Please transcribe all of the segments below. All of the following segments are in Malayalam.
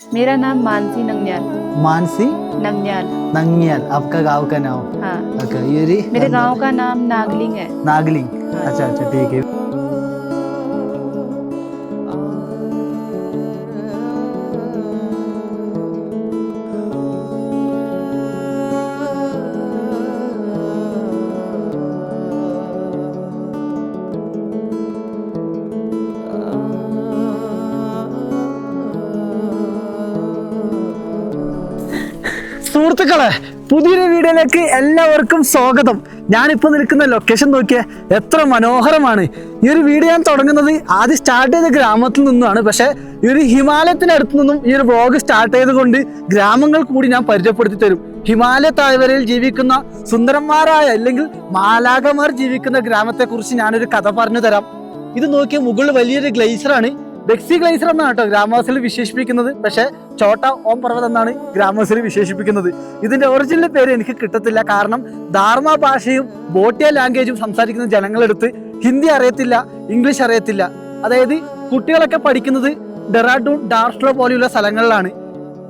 मेरा नाम मानसी नंगन्याल मानसी? नंगन्याल नंगियाल आपका गाँव का नाम? हाँ। अच्छा ये मेरे गाँव का नाम नागलिंग है। नागलिंग। हाँ। अच्छा अच्छा ठीक है। സുഹൃത്തുക്കളെ പുതിയൊരു വീഡിയോയിലേക്ക് എല്ലാവർക്കും സ്വാഗതം. ഞാനിപ്പോൾ നിൽക്കുന്ന ലൊക്കേഷൻ നോക്കിയാൽ എത്ര മനോഹരമാണ്. ഈ ഒരു വീഡിയോ ഞാൻ തുടങ്ങുന്നത് ആദ്യം സ്റ്റാർട്ട് ചെയ്ത ഗ്രാമത്തിൽ നിന്നാണ് പക്ഷേ ഈ ഒരു ഹിമാലയത്തിനടുത്ത് നിന്നും ഈ ഒരു വ്ലോഗ് സ്റ്റാർട്ട് ചെയ്തുകൊണ്ട് ഗ്രാമങ്ങൾ കൂടി ഞാൻ പരിചയപ്പെടുത്തി തരും. ഹിമാലയ താഴ്വരയിൽ ജീവിക്കുന്ന സുന്ദരന്മാരായ അല്ലെങ്കിൽ മാലാകമാർ ജീവിക്കുന്ന ഗ്രാമത്തെക്കുറിച്ച് ഞാനൊരു കഥ പറഞ്ഞു തരാം. ഇത് നോക്കിയ മുകളിൽ വലിയൊരു ഗ്ലേസറാണ് ബെക്സി ഗ്ലേസർ എന്നാണ് കേട്ടോ ഗ്രാമവാസികൾ വിശേഷിപ്പിക്കുന്നത്. പക്ഷേ ചോട്ട ഓം പർവത് എന്നാണ് ഗ്രാമവാസികൾ വിശേഷിപ്പിക്കുന്നത്. ഇതിന്റെ ഒറിജിനൽ പേര് എനിക്ക് കിട്ടത്തില്ല. കാരണം ധാർമ്മ ഭാഷയും ബോട്ടിയ ലാംഗ്വേജും സംസാരിക്കുന്ന ജനങ്ങളെടുത്ത് ഹിന്ദി അറിയത്തില്ല ഇംഗ്ലീഷ് അറിയത്തില്ല. അതായത് കുട്ടികളൊക്കെ പഠിക്കുന്നത് ഡെറാഡൂൺ ഡാർസ്ലോ പോലെയുള്ള സ്ഥലങ്ങളിലാണ്.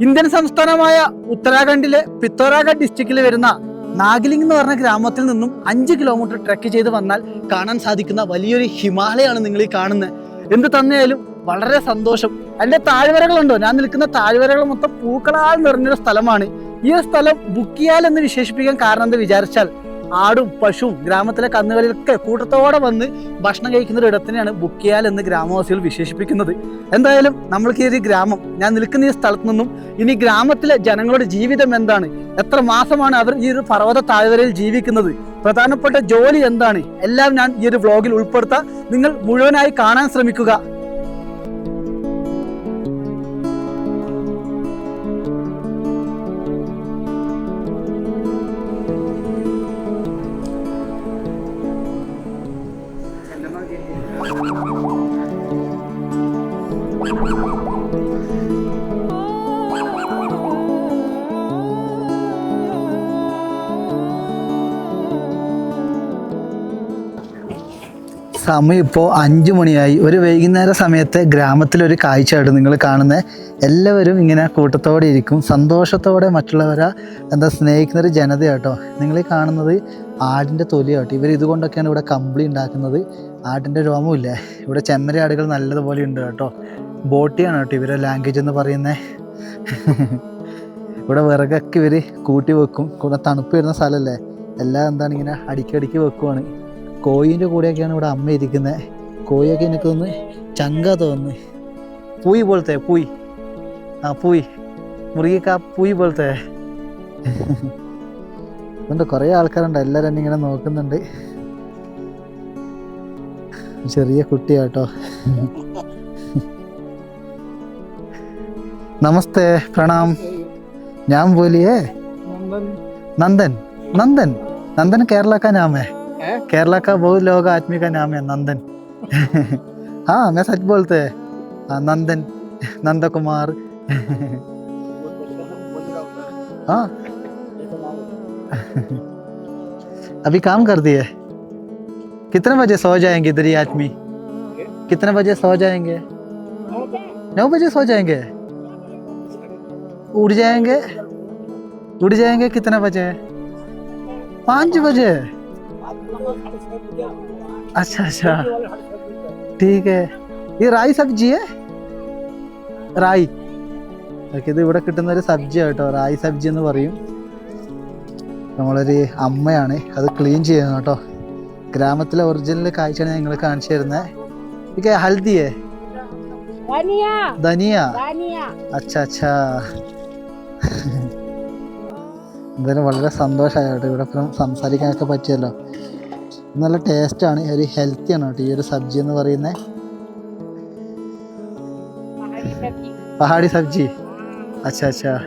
ഇന്ത്യൻ സംസ്ഥാനമായ ഉത്തരാഖണ്ഡിലെ പിത്തോറാഗഡ് ഡിസ്ട്രിക്റ്റിൽ വരുന്ന നാഗിലിംഗ് എന്ന് പറഞ്ഞ ഗ്രാമത്തിൽ നിന്നും അഞ്ച് കിലോമീറ്റർ ട്രെക്ക് ചെയ്ത് വന്നാൽ കാണാൻ സാധിക്കുന്ന വലിയൊരു ഹിമാലയാണ് നിങ്ങൾ ഈ കാണുന്നത്. എന്ത് തന്നെയായാലും വളരെ സന്തോഷം. അതിന്റെ താഴ്വരകളുണ്ടോ? ഞാൻ നിൽക്കുന്ന താഴ്വരകൾ മൊത്തം പൂക്കളാൽ നിറഞ്ഞൊരു സ്ഥലമാണ്. ഈ സ്ഥലം ബുക്കിയാൽ എന്ന് വിശേഷിപ്പിക്കാൻ കാരണം എന്ന് വിചാരിച്ചാൽ ആടും പശുവും ഗ്രാമത്തിലെ കന്നുകളിലൊക്കെ കൂട്ടത്തോടെ വന്ന് ഭക്ഷണം കഴിക്കുന്ന ഒരു ഇടത്തിനെയാണ് ബുക്കിയാൽ എന്ന് ഗ്രാമവാസികൾ വിശേഷിപ്പിക്കുന്നത്. എന്തായാലും നമ്മൾക്ക് ഈ ഗ്രാമം ഞാൻ നിൽക്കുന്ന ഈ സ്ഥലത്തു നിന്നും ഇനി ഗ്രാമത്തിലെ ജനങ്ങളുടെ ജീവിതം എന്താണ്? എത്ര മാസമാണ് അവർ ഈ ഒരു പർവത താഴ്വരയിൽ ജീവിക്കുന്നത്? പ്രധാനപ്പെട്ട ജോലി എന്താണ്? എല്ലാം ഞാൻ ഈ ഒരു വ്ളോഗിൽ ഉൾപ്പെടുത്താം. നിങ്ങൾ മുഴുവനായി കാണാൻ ശ്രമിക്കുക. സമയം ഇപ്പോൾ അഞ്ച് മണിയായി. ഒരു വൈകുന്നേര സമയത്തെ ഗ്രാമത്തിലൊരു കാഴ്ചയാണ് നിങ്ങൾ കാണുന്നത് എല്ലാവരും ഇങ്ങനെ കൂട്ടത്തോടെ ഇരിക്കും. സന്തോഷത്തോടെ മറ്റുള്ളവരെ എന്താ സ്നേഹിക്കുന്ന ഒരു ജനത കേട്ടോ നിങ്ങൾ കാണുന്നത് ആടിന്റെ തൊലിയാട്ടോ. ഇവർ ഇതുകൊണ്ടൊക്കെയാണ് ഇവിടെ കമ്പിളി ഉണ്ടാക്കുന്നത്. ആടിന്റെ രോമമില്ലേ ഇവിടെ ചെമ്മരി ആടുകൾ നല്ലതുപോലെ ഉണ്ട് കേട്ടോ. ബോട്ടിയാണ് കേട്ടോ ഇവരെ ലാംഗ്വേജ് എന്ന് പറയുന്നത് ഇവിടെ വിറകൊക്കെ ഇവർ കൂട്ടി വെക്കും. കൂടെ തണുപ്പ് വരുന്ന സ്ഥലമല്ലേ? എല്ലാം എന്താണ് ഇങ്ങനെ അടിക്കടിക്ക് വെക്കുവാണ്. കോയിന്റെ കൂടെയൊക്കെയാണ് ഇവിടെ അമ്മ ഇരിക്കുന്നത് കോയിയൊക്കെ എനിക്ക് തോന്നുന്നു ചങ്ക തോന്നുന്നു പൂയി പോലത്തെ പൂയി. ആ പൂയി. മുറുകിക്കാ പൂയി പോലത്തെ. അതുകൊണ്ട് കുറേ ആൾക്കാരുണ്ട്. എല്ലാവരും ഇങ്ങനെ നോക്കുന്നുണ്ട്. ചെറിയ കുട്ടിയാട്ടോ. നമസ്തേ പ്രണാം. ഞാൻ പോലിയേ? നന്ദൻ. നന്ദൻ. നന്ദൻ. കേരളക്കാനാമേ केरला का बहुत लोग आदमी का नाम है नंदन। हाँ मैं सच बोलते हैं। हाँ, नंदन नंद कुमार हाँ। अभी काम कर दिए। कितने बजे सो जाएँगे इधर ही आदमी कितने बजे सो जाएँगे? नौ बजे सो जाएँगे? उड़ जाएँगे? उड़ जाएँगे कितने बजे? पाँच बजे। अच्छा अच्छा ठीक है ये റായി സബ്ജി റായി ഓക്കെ ഇത് ഇവിടെ കിട്ടുന്ന ഒരു സബ്ജി കേട്ടോ റായി സബ്ജി എന്ന് പറയും നമ്മളൊരു അമ്മയാണ് അത് ക്ലീൻ ചെയ്യുന്നത് കേട്ടോ ഗ്രാമത്തിലെ ഒറിജിനൽ കാഴ്ചയാണ് നിങ്ങൾ കാണിച്ചു തരുന്നത് ഇതൊക്കെ ഹൽദിയേ धनिया ധനിയ धनिया അച്ഛാ അച്ഛാ എന്തായാലും വളരെ സന്തോഷമായി കേട്ടോ ഇവിടെ ഇപ്പം സംസാരിക്കാനൊക്കെ പറ്റിയല്ലോ നല്ല ടേസ്റ്റാണ് ഒരു ഹെൽത്തിയാണ് കേട്ടോ ഈ ഒരു സബ്ജി എന്ന് പറയുന്നത് പഹാടി സബ്ജി. അച്ഛാ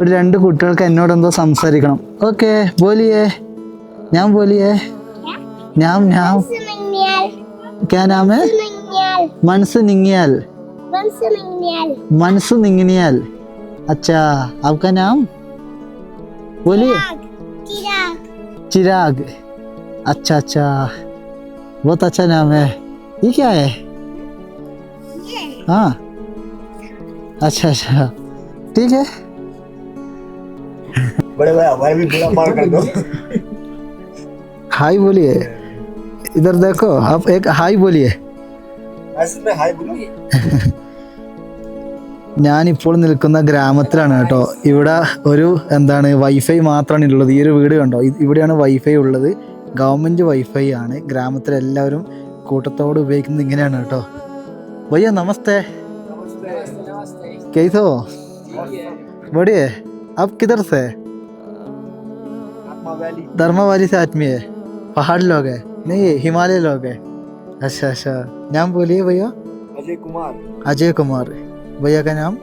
ഒരു രണ്ട് കുട്ടികൾക്ക് എന്നോട് എന്തോ സംസാരിക്കണം. ഓക്കെ ബോലിയേ. ഞാൻ ബോലിയേ. ഞാൻ ഞാൻ. ക്യാനാമേ? മനസ്സ് നിങ്ങിയാൽ. മനസ്സ് നിങ്ങിനിയാൽ അച്ഛാ അവക്കാ ഞാൻ ബോലിയേ. चिराग। अच्छा अच्छा। बहुत अच्छा नाम है। ये क्या है? हाँ। अच्छा अच्छा। ठीक है। बड़े भाई हमारे भी बुरा पार कर दो। हाय बोलिए। इधर देखो आप एक हाय बोलिए। ऐसे में हाय बोलो। ഞാനിപ്പോൾ നിൽക്കുന്ന ഗ്രാമത്തിലാണ് കേട്ടോ ഇവിടെ ഒരു എന്താണ് വൈഫൈ മാത്രമാണ് ഉള്ളത് ഈ ഒരു വീട് കണ്ടോ ഇത് ഇവിടെയാണ് വൈഫൈ ഉള്ളത് ഗവൺമെൻറ് വൈഫൈ ആണ് ഗ്രാമത്തിൽ എല്ലാവരും കൂട്ടത്തോട് ഉപയോഗിക്കുന്നത് ഇങ്ങനെയാണ് കേട്ടോ ഭയ്യ നമസ്തേ कैसे हो बढ़िया आप किधर से आत्मा वैली धर्मा वाली से आदमी है पहाड़ लोग है नहीं हिमालय लोग है अच्छा अच्छा नाम बोलिए भैया अजय कुमार अजय कुमार भैया का नाम?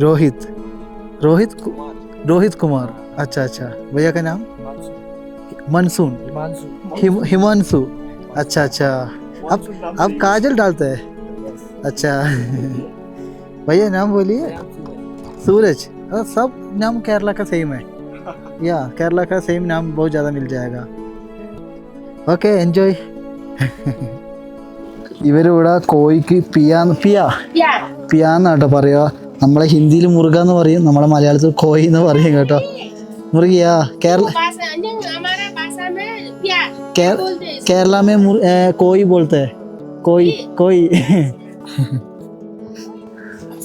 रोहित। रोहित रोहित कुमार। अच्छा अच्छा। भैया का नाम? मनसून। हिमांशु। अच्छा अच्छा। अब अब काजल डालते हैं। अच्छा। भैया, नाम बोलिए। सूरज। सब नाम केरला का सेम है। या, केरला का सेम नाम बहुत ज़्यादा मिल जाएगा। ओके एंजॉय ഇവരിവിടെ കോഴിക്ക് പിയാന്ന് പിയ പിയാന്നാട്ടോ പറയുക നമ്മളെ ഹിന്ദിയിൽ മുറുക എന്ന് പറയും നമ്മളെ മലയാളത്തിൽ കോഴി എന്ന് പറയും കേട്ടോ മുറുകിയാ കേരള भाषा नहीं हमारा भाषा में प्यार केर, बोलते हैं केरला में मुर, ए, कोई बोलते हैं कोई कोई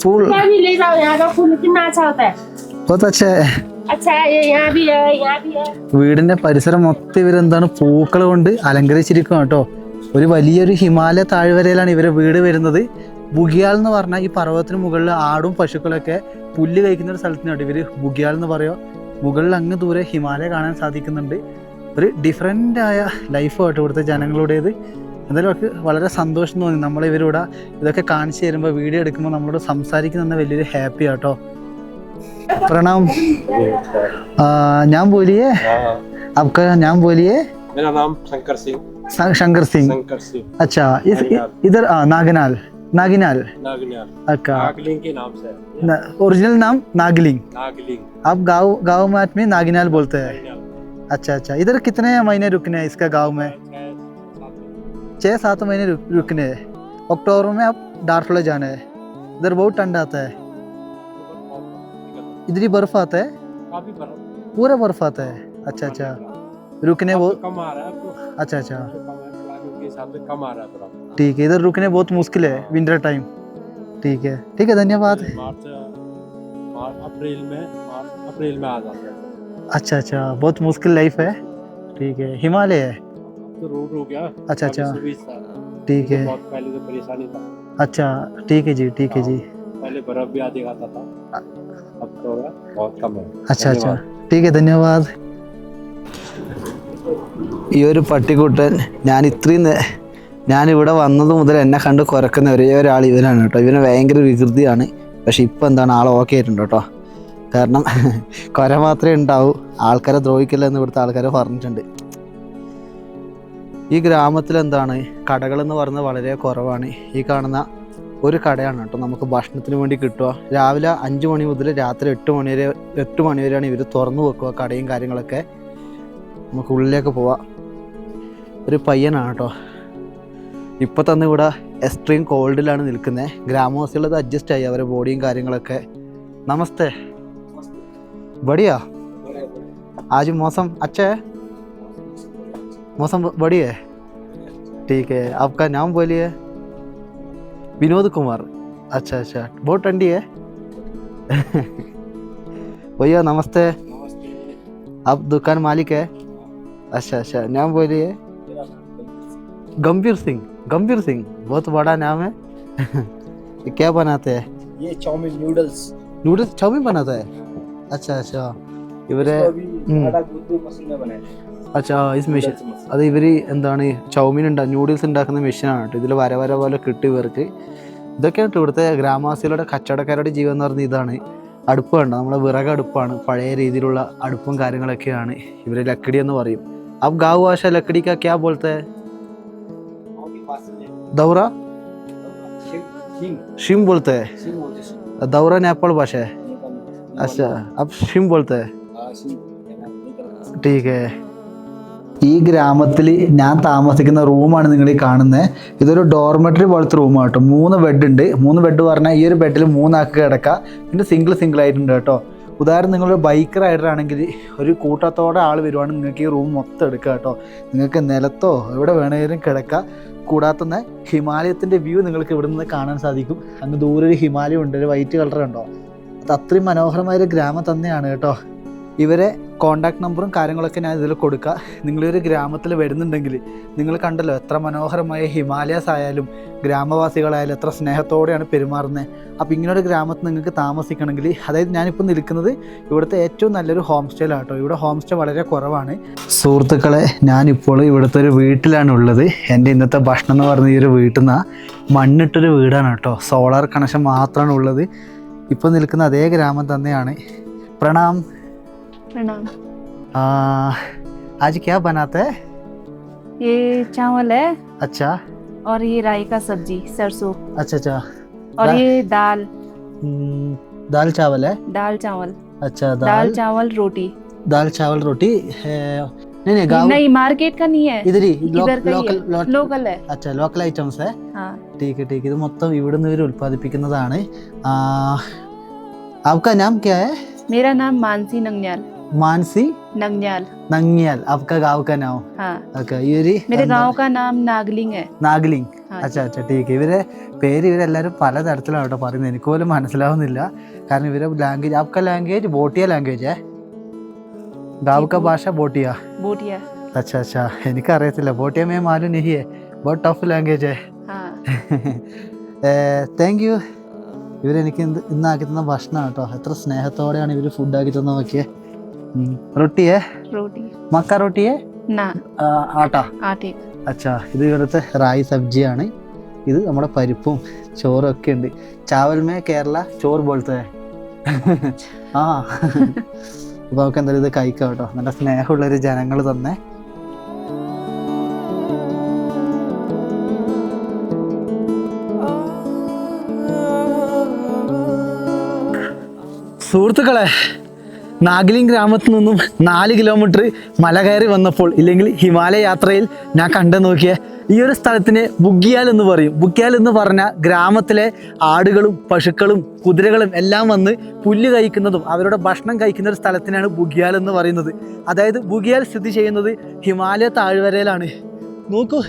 फूल क्या भी ले जाओ यहाँ का फूल कितना अच्छा होता है बहुत अच्छा है अच्छा है ये यहाँ भी है यहाँ भी है വീടിന്റെ പരിസരം മൊത്തം ഇവരെന്താണ് പൂക്കൾ കൊണ്ട് അലങ്കരിച്ചിരിക്കും കേട്ടോ ഒരു വലിയൊരു ഹിമാലയ താഴ്വരയിലാണ് ഇവരെ വീട് വരുന്നത് ബുഗിയാൽ എന്ന് പറഞ്ഞാൽ ഈ പർവ്വതത്തിന് മുകളിൽ ആടും പശുക്കളൊക്കെ പുല്ല് കഴിക്കുന്ന ഒരു സ്ഥലത്തിനാണ് ഇവർ ബുഗിയാൽ എന്ന് പറയുക മുകളിൽ അങ്ങ് ദൂരെ ഹിമാലയ കാണാൻ സാധിക്കുന്നുണ്ട് ഒരു ഡിഫറെൻ്റ് ആയ ലൈഫ് കേട്ടോ ഇവിടുത്തെ ജനങ്ങളുടേത് എന്തായാലും അവർക്ക് വളരെ സന്തോഷം തോന്നി നമ്മൾ ഇവരിവിടെ ഇതൊക്കെ കാണിച്ചു തരുമ്പോൾ വീഡിയോ എടുക്കുമ്പോൾ നമ്മളോട് സംസാരിക്കുന്ന വലിയൊരു ഹാപ്പി ആട്ടോ പ്രണാം आ, नाम बोलिए आपका नाम बोलिए मेरा नाम शंकर सिंह श- शंकर सिंह। शंकर सिंह। अच्छा इस इधर आ, नागनाल। नागिनाल। अच्छा। नागलिंग के नाम से। न- ओरिजिनल नाम नागलिंग। नागलिंग। आप गाँव गाँव में आदमी नागिनाल बोलते हैं? अच्छा अच्छा। इधर कितने महीने रुकने हैं इसका गाँव में? छह, सात, छः सात महीने रुक, रुकने हैं। अक्टूबर में आप डार्फले जाना है। इधर बहुत ठंड आता है। इधर ही बर्फ़ आता है? पूरा बर्फ़ आता है। अच्छा अच्छा। रुकने बहुत तो कम आ रहा है तो अच्छा अच्छा। तो कम है आ रहा है ठीक है इधर रुकने बहुत मुश्किल है विंटर टाइम ठीक है ठीक है धन्यवाद। अप्रैल में अप्रैल में आ जाता है। अच्छा अच्छा बहुत मुश्किल लाइफ है। ठीक है हिमालय है। तो रोड हो गया। अच्छा, अच्छा। ठीक है। पहले तो परेशानी था। अच्छा ठीक है जी ठीक है जी। पहले बर्फ़ भी आधी आता था। अब तो बहुत कम है। अच्छा अच्छा। ठीक है धन्यवाद। ഈ ഒരു പട്ടിക്കുട്ടൻ ഞാൻ ഇത്രയും ഞാനിവിടെ വന്നത് മുതൽ എന്നെ കണ്ട് കുറക്കുന്ന ഒരേ ഒരാൾ ഇവനാണ് കേട്ടോ. ഇവന് ഭയങ്കര വികൃതിയാണ്. പക്ഷെ ഇപ്പം എന്താണ്? ആൾ ഓക്കെ ആയിട്ടുണ്ട് കേട്ടോ. കാരണം കൊര മാത്രമേ ഉണ്ടാവൂ. ആൾക്കാരെ ദ്രോഹിക്കില്ല എന്ന് ഇവിടുത്തെ ആൾക്കാരെ പറഞ്ഞിട്ടുണ്ട്. ഈ ഗ്രാമത്തിൽ എന്താണ്? കടകൾ എന്ന് പറയുന്നത് വളരെ കുറവാണ്. ഈ കാണുന്ന ഒരു കടയാണ് കേട്ടോ. നമുക്ക് ഭക്ഷണത്തിന് വേണ്ടി കിട്ടുക. രാവിലെ അഞ്ച് മണി മുതൽ രാത്രി എട്ട് മണി വരെ എട്ട് മണി വരെയാണ് ഇവർ തുറന്നു വെക്കുക കടയും കാര്യങ്ങളൊക്കെ. നമുക്ക് ഉള്ളിലേക്ക് പോവാം. ഒരു പയ്യനാണ് കേട്ടോ ഇപ്പം തന്നെ ഇവിടെ എക്സ്ട്രീം കോൾഡിലാണ് നിൽക്കുന്നത് ഗ്രാമവാസികളത് അഡ്ജസ്റ്റ് ആയി അവരുടെ ബോഡിയും കാര്യങ്ങളൊക്കെ നമസ്തേ ബടിയാ आज मौसम अच्छा है मौसम बढ़िया है ठीक है आपका नाम बोलिए विनोद कुमार अच्छा अच्छा बहुत ठंडी है भैया नमस्ते आप दुकान मालिक है अच्छा अच्छा नाम बोलिए गंभीर सिंह गंभीर सिंह बहुत बड़ा नाम है ये क्या बनाते हैं ये चाउमीन नूडल्स नूडल्स चाउमीन बनाता है अच्छा अच्छा ഇവരെ अभी हम्म। आटा गूंद के मशीन में बनाए അച്ഛാ ഈ മെഷീൻ Noodles machine। അത് ഇവർ എന്താണ് ചൗമീൻ ഉണ്ടാ നൂഡിൽസ് ഉണ്ടാക്കുന്ന മെഷീനാണ് കേട്ടോ ഇതിൽ വര വര പോലെ കിട്ടും ഇവർക്ക് ഇതൊക്കെയാണ് കേട്ടോ ഇവിടുത്തെ ഗ്രാമവാസികളുടെ കച്ചവടക്കാരുടെ ജീവൻ എന്ന് പറഞ്ഞ ഇതാണ് അടുപ്പ് കണ്ടോ നമ്മളെ വിറക് അടുപ്പാണ് പഴയ രീതിയിലുള്ള അടുപ്പും കാര്യങ്ങളൊക്കെയാണ് ഇവർ ലക്കടി എന്ന് പറയും അബ് ഗാവ് ഭാഷ ലക്കടി കാ ക്യാ ബോൾത്തെ गाँव के पास में ദൗറ शिंग शिंग ഷിം ബോൾത്തെ शिंग बोलते हैं ദൗറ നേപ്പാൾ ഭാഷ नेपाल में। अच्छा अब शिम बोलते हैं हाँ, शिंग नेपाल, नेपाल। ठीक है ഈ ഗ്രാമത്തിൽ ഞാൻ താമസിക്കുന്ന റൂമാണ് നിങ്ങൾ ഈ കാണുന്നത് ഇതൊരു ഡോർമെറ്ററി പോലത്തെ റൂമാണ് കേട്ടോ മൂന്ന് ബെഡ് ഉണ്ട് മൂന്ന് ബെഡ് പറഞ്ഞാൽ ഈ ഒരു ബെഡിൽ മൂന്നാൾക്ക് കിടക്കാം പിന്നെ സിംഗിൾ സിംഗിൾ ആയിട്ടുണ്ട് കേട്ടോ ഉദാഹരണം നിങ്ങളൊരു ബൈക്ക് റൈഡർ ആണെങ്കിൽ ഒരു കൂട്ടത്തോടെ ആൾ വരുവാണെങ്കിൽ നിങ്ങൾക്ക് ഈ റൂം മൊത്തം എടുക്കുക കേട്ടോ നിങ്ങൾക്ക് നിലത്തോ എവിടെ വേണമെങ്കിലും കിടക്കാം കൂടാതെ തന്നെ വ്യൂ നിങ്ങൾക്ക് ഇവിടെ നിന്ന് കാണാൻ സാധിക്കും. അങ്ങ് ദൂരെ ഒരു ഹിമാലയം ഉണ്ട് ഒരു വൈറ്റ് കളർ ഉണ്ടോ? അത് അത്രയും മനോഹരമായ ഒരു ഗ്രാമം തന്നെയാണ് കേട്ടോ. ഇവരെ കോണ്ടാക്ട് നമ്പറും കാര്യങ്ങളൊക്കെ ഞാൻ ഇതിൽ കൊടുക്കുക നിങ്ങളൊരു ഗ്രാമത്തിൽ വരുന്നുണ്ടെങ്കിൽ നിങ്ങൾ കണ്ടല്ലോ എത്ര മനോഹരമായ ഹിമാലയസ് ആയാലും ഗ്രാമവാസികളായാലും എത്ര സ്നേഹത്തോടെയാണ് പെരുമാറുന്നത്. അപ്പോൾ ഇങ്ങനൊരു ഗ്രാമത്തിൽ നിങ്ങൾക്ക് താമസിക്കണമെങ്കിൽ അതായത് ഞാനിപ്പോൾ നിൽക്കുന്നത് ഇവിടുത്തെ ഏറ്റവും നല്ലൊരു ഹോം സ്റ്റേയിലാണ് കേട്ടോ ഇവിടെ ഹോം സ്റ്റേ വളരെ കുറവാണ്. സുഹൃത്തുക്കളെ ഞാനിപ്പോൾ ഇവിടുത്തെ ഒരു വീട്ടിലാണ് ഉള്ളത്. എന്റെ ഇന്നത്തെ ഭക്ഷണം എന്ന് പറഞ്ഞ ഈ ഒരു വീട്ടിൽ നിന്നാണ് മണ്ണിട്ടൊരു വീടാണ് കേട്ടോ. സോളാർ കണക്ഷൻ മാത്രമാണ് ഉള്ളത്. ഇപ്പോൾ നിൽക്കുന്ന അതേ ഗ്രാമം തന്നെയാണ്. പ്രണാം प्रणाम आ, आज क्या बनाते हैं ये चावल है अच्छा और ये राई का सब्जी सरसों अच्छा अच्छा और दा- ये दाल हम्म, दाल चावल है दाल चावल अच्छा दाल दाल चावल रोटी दाल चावल रोटी है नहीं नहीं गाँव नहीं मार्केट का नहीं है इधर ही लोक- इधर का ही लोकल है लोक- लोकल है അച്ഛാ ലോക്കൽ ഐറ്റംസ് ഏ हाँ ടീക്ക് ടീക്ക് ഇത് മൊത്തം ഇവിടുന്ന് ഇവർ ഉൽപ്പാദിപ്പിക്കുന്നതാണ് ആ, आपका नाम क्या है मेरा नाम मानसी नंगन्याल मानसी नंगन्याल नंगियाल आपका गांव का नाम हाँ ഓക്കെ ഈ ഒരു मेरे गांव का नाम नागलिंग है നാഗലിംഗ് हाँ അച്ഛാ അച്ഛാ ടീക്ക് ഇവരെ പേര് ഇവരെല്ലാവരും പലതരത്തിലാണ് കേട്ടോ പറയുന്നത് എനിക്ക് പോലും മനസ്സിലാവുന്നില്ല കാരണം ഇവരെ ലാംഗ്വേജ് ആപ്ക ലാംഗ്വേജ് ബോട്ടിയ ലാംഗ്വേജ് ഏ ഗാവ് ക ഭാഷ ബോട്ടിയ बोटिया അച്ഛാ അച്ഛാ എനിക്കറിയത്തില്ല ബോട്ടിയ മേ മാലു നഹി ഹെ ബഹുത് ടഫ് ലാംഗ്വേജ് हाँ താങ്ക് യു ഇവരെനിക്ക് ഇന്ന് ഇന്നാക്കി തന്ന ഭക്ഷണമാണ് കേട്ടോ എത്ര സ്നേഹത്തോടെയാണ് ഇവർ ഫുഡ് ആക്കി തന്ന നോക്കിയേ ഉം. റൊട്ടിയേ रोटी മക്ക റൊട്ടിയേ ना ആ, ആട്ടാ आटे का അച്ഛാ ഇത് ഇവിടുത്തെ റായി സബ്ജിയാണ് ഇത് നമ്മുടെ പരിപ്പും ചോറും ഒക്കെ ഉണ്ട് ചാവൽമേ കേരള ചോറ് പോലത്തെ ആ അപ്പോൾ നമുക്ക് എന്തായാലും ഇത് കഴിക്കാം കേട്ടോ നല്ല സ്നേഹമുള്ളൊരു ജനങ്ങൾ തന്നെ സുഹൃത്തുക്കളെ നാഗലിംഗ് ഗ്രാമത്തിൽ നിന്നും നാല് കിലോമീറ്റർ മല കയറി വന്നപ്പോൾ ഇല്ലെങ്കിൽ ഹിമാലയ യാത്രയിൽ ഞാൻ കണ്ടു നോക്കിയ. ഈ ഒരു സ്ഥലത്തിന് ബുഗ്യാൽ എന്ന് പറയും. ബുഗ്യാൽ എന്ന് പറഞ്ഞ ഗ്രാമത്തിലെ ആടുകളും പശുക്കളും കുതിരകളും എല്ലാം വന്ന് പുല്ല് കഴിക്കുന്നതും അവരുടെ ഭക്ഷണം കഴിക്കുന്ന ഒരു സ്ഥലത്തിനാണ് ബുഗ്യാൽ എന്ന് പറയുന്നത്. അതായത് ബുഗ്യാൽ സ്ഥിതി ചെയ്യുന്നത് ഹിമാലയ താഴ്വരയിലാണ്. നോക്കൂ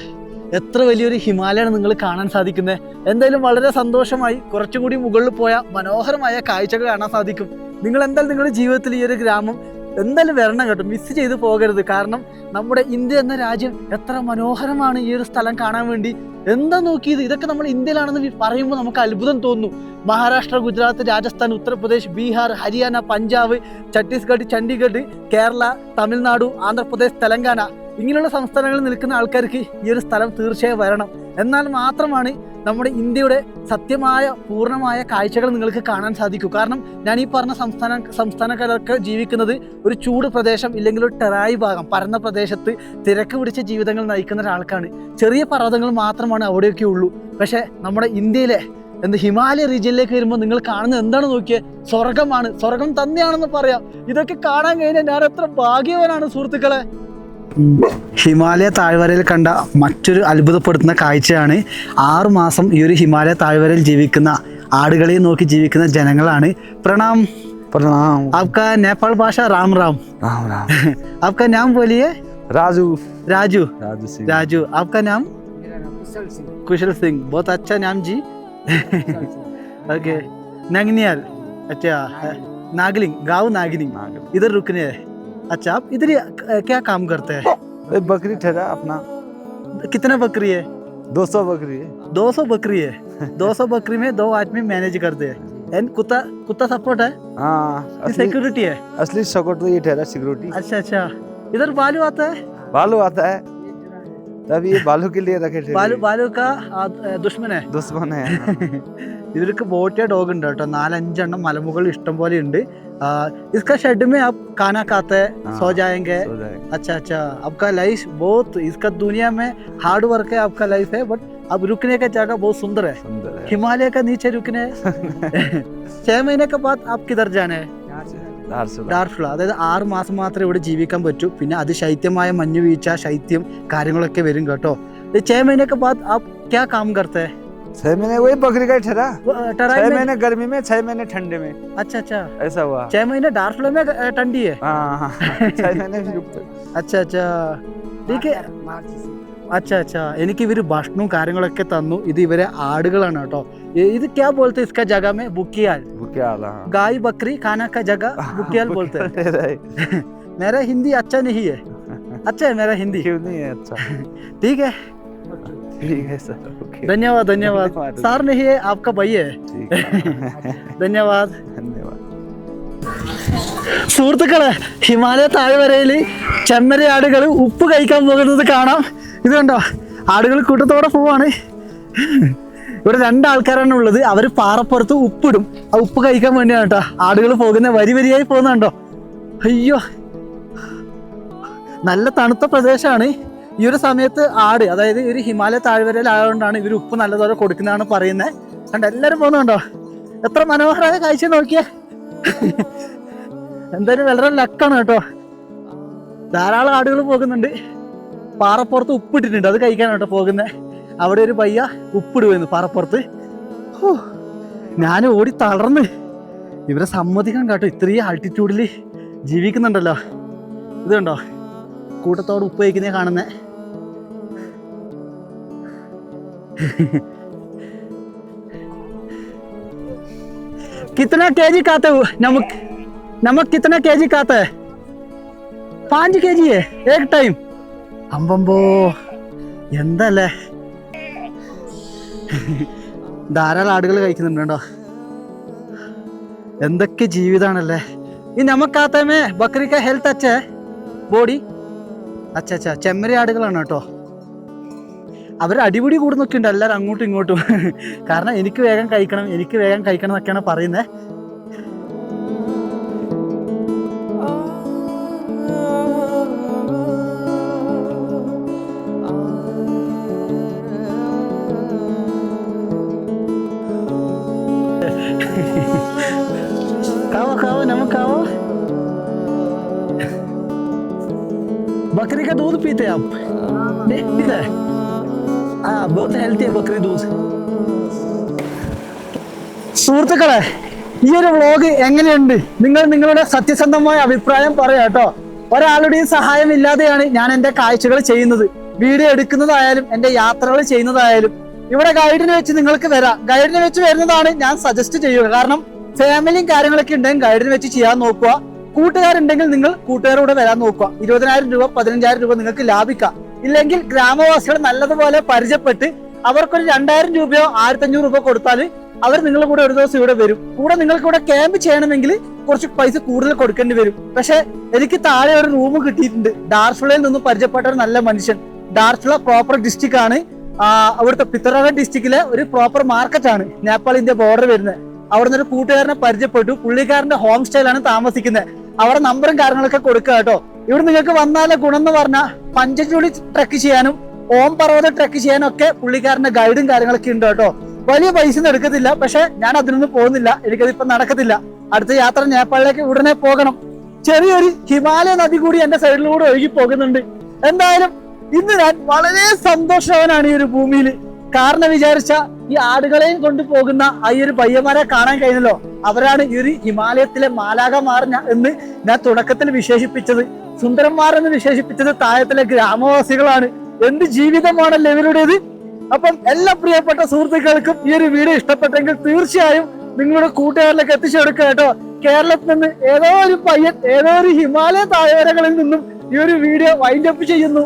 എത്ര വലിയൊരു ഹിമാലയാണ് നിങ്ങൾ കാണാൻ സാധിക്കുന്നത് എന്തായാലും വളരെ സന്തോഷമായി കുറച്ചും കൂടി മുകളിൽ പോയ മനോഹരമായ കാഴ്ചകൾ കാണാൻ സാധിക്കും. നിങ്ങൾ എന്തായാലും നിങ്ങളുടെ ജീവിതത്തിൽ ഈ ഒരു ഗ്രാമം എന്തായാലും വരണം കേട്ടോ. മിസ് ചെയ്ത് പോകരുത്. കാരണം നമ്മുടെ ഇന്ത്യ എന്ന രാജ്യം എത്ര മനോഹരമാണ് ഈ ഒരു സ്ഥലം കാണാൻ വേണ്ടി. എന്താ നോക്കിയത്? ഇതൊക്കെ നമ്മൾ ഇന്ത്യയിലാണെന്ന് പറയുമ്പോൾ നമുക്ക് അത്ഭുതം തോന്നുന്നു മഹാരാഷ്ട്ര ഗുജറാത്ത് രാജസ്ഥാൻ ഉത്തർപ്രദേശ് ബീഹാർ ഹരിയാന പഞ്ചാബ് ഛത്തീസ്ഗഡ് ചണ്ഡീഗഡ് കേരള തമിഴ്നാടു ആന്ധ്രാപ്രദേശ് തെലങ്കാന. ഇങ്ങനെയുള്ള സംസ്ഥാനങ്ങളിൽ നിൽക്കുന്ന ആൾക്കാർക്ക് ഈ ഒരു സ്ഥലം തീർച്ചയായും വരണം. എന്നാൽ മാത്രമാണ് നമ്മുടെ ഇന്ത്യയുടെ സത്യമായ പൂർണമായ കാഴ്ചകൾ നിങ്ങൾക്ക് കാണാൻ സാധിക്കൂ. കാരണം ഞാൻ ഈ പറഞ്ഞ സംസ്ഥാന സംസ്ഥാനക്കാരൊക്കെ ജീവിക്കുന്നത് ഒരു ചൂട് പ്രദേശം ഇല്ലെങ്കിൽ ഒരു ടെറായി ഭാഗം പരന്ന പ്രദേശത്ത് തിരക്ക് പിടിച്ച ജീവിതങ്ങൾ നയിക്കുന്ന ഒരാൾക്കാണ്. ചെറിയ പർവതങ്ങൾ മാത്രമാണ് അവിടെയൊക്കെ ഉള്ളൂ. പക്ഷേ നമ്മുടെ ഇന്ത്യയിലെ എന്ത് ഹിമാലയ റീജിയനിലേക്ക് വരുമ്പോൾ നിങ്ങൾ കാണുന്നത് എന്താണ് നോക്കിയേ? സ്വർഗമാണ് സ്വർഗം തന്നെയാണെന്ന് പറയാം. ഇതൊക്കെ കാണാൻ കഴിഞ്ഞാൽ ഞാൻ എത്ര ഭാഗ്യവാനാണ് സുഹൃത്തുക്കളെ. ഹിമാലയ താഴ്വരയിൽ കണ്ട മറ്റൊരു അത്ഭുതപ്പെടുത്തുന്ന കാഴ്ചയാണ് ആറു മാസം ഈ ഒരു ഹിമാലയ താഴ്വരയിൽ ജീവിക്കുന്ന ആടുകളെ നോക്കി ജീവിക്കുന്ന ജനങ്ങളാണ് പ്രണാം प्रणाम आपका नेपाल भाषा राम राम राम राम आपका नाम बोलिए राजू राजू राजू सिंह राजू आपका नाम कुशल सिंह बहुत अच्छा नाम जी ओके नंगनियाल अच्छा नागलिंग गांव नागलिंग इधर रुकने हैं अच्छा आप इधर क्या काम करते हैं? बकरी ठहरा अपना। कितना बकरी है? दो सौ बकरी है। 200 बकरी है? 200 बकरी में दो आदमी मैनेज करते हैं। एंड कुत्ता कुत्ता सपोर्ट है? हाँ सिक्योरिटी है? असली सपोर्ट तो ये ठहरा सिक्योरिटी अच्छा अच्छा। इधर बालू आता है? बालू आता है। तब ये बालू के लिए रखे थे। बालू बालू का दुश्मन है। दुश्मन है। ഇവർക്ക് ബോട്ടിയ ഡോഗ് ഉണ്ട് കേട്ടോ നാലഞ്ചെണ്ണം മലമുകളിൽ ഇഷ്ടം പോലെ ഉണ്ട് इसका शेड में आप खाना खाते हैं हाँ, सो जाएंगे सो जाएगा। अच्छा अच्छा आपका लाइफ बहुत इसका दुनिया में हार्ड वर्क है आपका लाइफ है बट अब रुकने का जगह बहुत सुंदर है सुंदर है हिमालय का नीचे रुकने है छह महीने के बाद आप किधर जाना है धारचूला ഡാർഫുള അതായത് ആറ് മാസം മാത്രമേ ഇവിടെ ജീവിക്കാൻ പറ്റൂ പിന്നെ അതിശൈത്യമായ മഞ്ഞ് വീഴ്ച ശൈത്യം കാര്യങ്ങളൊക്കെ വരും കേട്ടോ ये छह महीने के बाद आप क्या काम करते हैं छह महीने वही बकरी का ही ठहरा वो, अ, टराई छह में महीने गर्मी में छह महीने ठंडे में अच्छा अच्छा ऐसा हुआ छह महीने डार्फुला में अ, ठंडी है हाँ हाँ छह महीने फिर ऊपर അച്ഛാ അച്ഛാ എനിക്ക് അച്ഛാ അച്ഛാ എനിക്ക് ഇവര് ഭക്ഷണവും കാര്യങ്ങളൊക്കെ തന്നു ഇത് ഇവരെ ആടുകളാണ് കേട്ടോ ഇ- ഇത് ക്യാ ബോൾത്തെ ഇസ്ക ജഗ മേ ബുക്കിയാൽ भूखे आला हाँ गाय बकरी खाना का जगह बुकियाल बोलते हैं ले रहे। मेरा हिंदी अच्छा नहीं है अच्छा है मेरा हिंदी क्यों नहीं है अच्छा ठीक है ठीक है सर ओके धन्यवाद धन्यवाद धन्यवाद। सार नहीं है आपका भाई है ठीक है धन्यवाद धन्यवाद സുഹൃത്തുക്കളെ ഹിമാലയ താഴ്വരയിൽ ചെമ്മരയാടുകൾ ഉപ്പ് കഴിക്കാൻ പോകുന്നത് കാണാം ഇത് കണ്ടോ ആടുകൾ കൂട്ടത്തോടെ പോവാണ് ഇവിടെ രണ്ടാൾക്കാരാണ് ഉള്ളത് അവർ പാറപ്പുറത്ത് ഉപ്പിടും ആ ഉപ്പ് കഴിക്കാൻ വേണ്ടിയാണ് കേട്ടോ ആടുകൾ പോകുന്ന വരി വരിയായി പോകുന്നുണ്ടോ അയ്യോ നല്ല തണുത്ത പ്രദേശമാണ് ഈ ഒരു സമയത്ത് ആട് അതായത് ഒരു ഹിമാലയ താഴ്വരയിലായതുകൊണ്ടാണ് ഇവർ ഉപ്പ് നല്ലതുപോലെ കൊടുക്കുന്നതാണ് പറയുന്നത് കണ്ടോ എല്ലാവരും പോകുന്നുണ്ടോ എത്ര മനോഹരമായ കാഴ്ച നോക്കിയേ. എന്തായാലും വളരെ ലക്കാണ് കേട്ടോ. ധാരാളം ആടുകൾ പോകുന്നുണ്ട്. പാറപ്പുറത്ത് ഉപ്പിട്ടിട്ടുണ്ട് അത് കഴിക്കാനാണ് കേട്ടോ പോകുന്നത് അവിടെ ഒരു പയ്യ ഉപ്പിടുവായിരുന്നു പാറപ്പുറത്ത്. ഞാൻ ഓടി തളർന്ന്. ഇവരെ സമ്മതിക്കണം കേട്ടോ. ഇത്രയും ആൾട്ടിറ്റ്യൂഡിൽ ജീവിക്കുന്നുണ്ടല്ലോ. ഇത് കണ്ടോ? കൂട്ടത്തോട് ഉപ്പ് കഴിക്കുന്നേ കാണുന്നേ. कितना केजी खाते हो नमक नमक कितना केजी खाता है पाँच के जी है एक टाइम അമ്പമ്പോ എന്തല്ലേ ധാരാളം ആടുകൾ കഴിക്കുന്നുണ്ട് കേട്ടോ എന്തൊക്കെ ജീവിതാണല്ലേ ഈ നമുക്കാത്തമേ ബക്രിക്ക ഹെൽത്ത് അച്ഛേ ബോഡി അച്ഛ അച്ഛ ചെമ്മരി ആടുകളാണ് കേട്ടോ അവർ അടിപിടി കൂടുന്നൊക്കെ ഉണ്ട് എല്ലാവരും അങ്ങോട്ടും ഇങ്ങോട്ടും കാരണം എനിക്ക് വേഗം കഴിക്കണം എനിക്ക് വേഗം കഴിക്കണം എന്നൊക്കെയാണ് പറയുന്നത് खाओ खाओ नमक खाओ बकरी का दूध पीते हैं आप नहीं both healthy ബക്രി ദൂത് സുഹൃത്തുക്കളെ ഈ ഒരു വ്ളോഗ് എങ്ങനെയുണ്ട്? നിങ്ങൾ നിങ്ങളുടെ സത്യസന്ധമായ അഭിപ്രായം പറയാം കേട്ടോ. ഒരാളുടെയും സഹായം ഇല്ലാതെയാണ് ഞാൻ എന്റെ കാഴ്ചകൾ ചെയ്യുന്നത്. വീഡിയോ എടുക്കുന്നതായാലും എന്റെ യാത്രകൾ ചെയ്യുന്നതായാലും. ഇവിടെ ഗൈഡിനെ വെച്ച് നിങ്ങൾക്ക് വരാം. ഗൈഡിനെ വെച്ച് വരുന്നതാണ് ഞാൻ സജസ്റ്റ് ചെയ്യുക. കാരണം ഫാമിലിയും കാര്യങ്ങളൊക്കെ ഉണ്ടെങ്കിൽ ഗൈഡിനെ വെച്ച് ചെയ്യാൻ നോക്കുക. കൂട്ടുകാരുണ്ടെങ്കിൽ നിങ്ങൾ കൂട്ടുകാരോട് വരാൻ നോക്കുക. ഇരുപതിനായിരം രൂപ പതിനഞ്ചായിരം രൂപ നിങ്ങൾക്ക് ലാഭിക്കാം. ഇല്ലെങ്കിൽ ഗ്രാമവാസികൾ നല്ലതുപോലെ പരിചയപ്പെട്ട് അവർക്കൊരു രണ്ടായിരം രൂപയോ ആയിരത്തഞ്ഞൂറ് രൂപ കൊടുത്താൽ അവർ നിങ്ങളുടെ കൂടെ ഒരു ദിവസം ഇവിടെ വരും. കൂടെ നിങ്ങൾക്ക് ഇവിടെ ക്യാമ്പ് ചെയ്യണമെങ്കിൽ കുറച്ച് പൈസ കൂടുതൽ കൊടുക്കേണ്ടി വരും. പക്ഷെ എനിക്ക് താഴെ ഒരു റൂം കിട്ടിയിട്ടുണ്ട്. ഡാർഫുളയിൽ നിന്നും പരിചയപ്പെട്ട ഒരു നല്ല മനുഷ്യൻ. ഡാർഫുള പ്രോപ്പർ ഡിസ്ട്രിക്ട് ആണ്. അവിടുത്തെ പിത്തറഗഡ് ഡിസ്ട്രിക്റ്റിലെ ഒരു പ്രോപ്പർ മാർക്കറ്റ് ആണ്. നേപ്പാൾ ഇന്ത്യ ബോർഡർ വരുന്നത് അവിടുന്ന് ഒരു കൂട്ടുകാരനെ പരിചയപ്പെട്ടു. പുള്ളിക്കാരന്റെ ഹോം സ്റ്റൈലാണ് താമസിക്കുന്നത് അവരുടെ നമ്പറും കാര്യങ്ങളൊക്കെ കൊടുക്കുക കേട്ടോ. ഇവിടെ നിങ്ങൾക്ക് വന്നാലെ ഗുണം എന്ന് പറഞ്ഞാൽ പഞ്ചചുളി ട്രക്ക് ചെയ്യാനും ഓം പർവത ട്രക്ക് ചെയ്യാനും ഒക്കെ പുള്ളിക്കാരന്റെ ഗൈഡും കാര്യങ്ങളൊക്കെ ഉണ്ട് കേട്ടോ. വലിയ പൈസ ഒന്നും എടുക്കത്തില്ല പക്ഷെ ഞാൻ അതിനൊന്നും പോകുന്നില്ല എനിക്കത് ഇപ്പം നടക്കത്തില്ല. അടുത്ത യാത്ര നേപ്പാളിലേക്ക് ഉടനെ പോകണം. ചെറിയൊരു ഹിമാലയ നദി കൂടി എന്റെ സൈഡിലൂടെ ഒഴുകി പോകുന്നുണ്ട്. എന്തായാലും ഇന്ന് ഞാൻ വളരെ സന്തോഷവാനാണ് ഈ ഒരു ഭൂമിയിൽ കാരണം വിചാരിച്ച ഈ ആടുകളെയും കൊണ്ട് പോകുന്ന ആ ഒരു പയ്യന്മാരെ കാണാൻ കഴിഞ്ഞല്ലോ. അവരാണ് ഈ ഒരു ഹിമാലയത്തിലെ മാലാകമാർ എന്ന് ഞാൻ തുടക്കത്തിൽ വിശേഷിപ്പിച്ചത്. സുന്ദരന്മാർ എന്ന് വിശേഷിപ്പിച്ചത് താഴത്തിലെ ഗ്രാമവാസികളാണ്. എന്ത് ജീവിതമാണല്ലോ ഇവരുടേത് അപ്പം എല്ലാ പ്രിയപ്പെട്ട സുഹൃത്തുക്കൾക്കും ഈ ഒരു വീഡിയോ ഇഷ്ടപ്പെട്ടെങ്കിൽ തീർച്ചയായും നിങ്ങളുടെ കൂട്ടുകാരിലേക്ക് എത്തിച്ചു കൊടുക്കുക കേട്ടോ. കേരളത്തിൽ നിന്ന് ഏതോ ഒരു പയ്യൻ ഏതോ ഒരു ഹിമാലയ താഴ്വരകളിൽ നിന്നും ഈ ഒരു വീഡിയോ വൈൻഡപ്പ് ചെയ്യുന്നു.